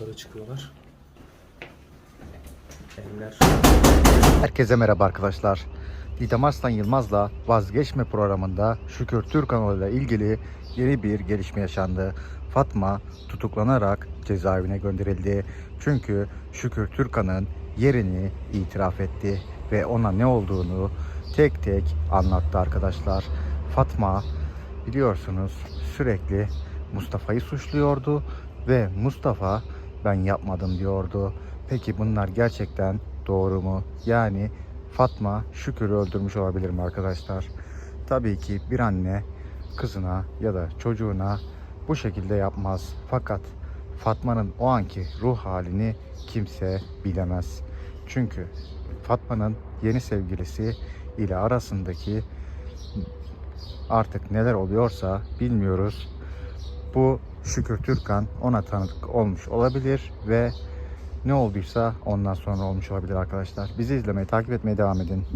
Yukarı çıkıyorlar. Eller. Herkese merhaba arkadaşlar. Didem Arslan Yılmaz'la Vazgeçme programında Şükür Türkan ile ilgili yeni bir gelişme yaşandı. Fatma tutuklanarak cezaevine gönderildi. Çünkü Şükür Türkan'ın yerini itiraf etti ve ona ne olduğunu tek tek anlattı arkadaşlar. Fatma biliyorsunuz sürekli Mustafa'yı suçluyordu ve Mustafa ben yapmadım diyordu. Peki bunlar gerçekten doğru mu? Yani Fatma Şükür'ü öldürmüş olabilir mi arkadaşlar? Tabii ki bir anne kızına ya da çocuğuna bu şekilde yapmaz. Fakat Fatma'nın o anki ruh halini kimse bilemez. Çünkü Fatma'nın yeni sevgilisi ile arasındaki artık neler oluyorsa bilmiyoruz. Bu Şükür Türkan ona tanık olmuş olabilir ve ne olduysa ondan sonra olmuş olabilir arkadaşlar. Bizi izlemeye, takip etmeye devam edin.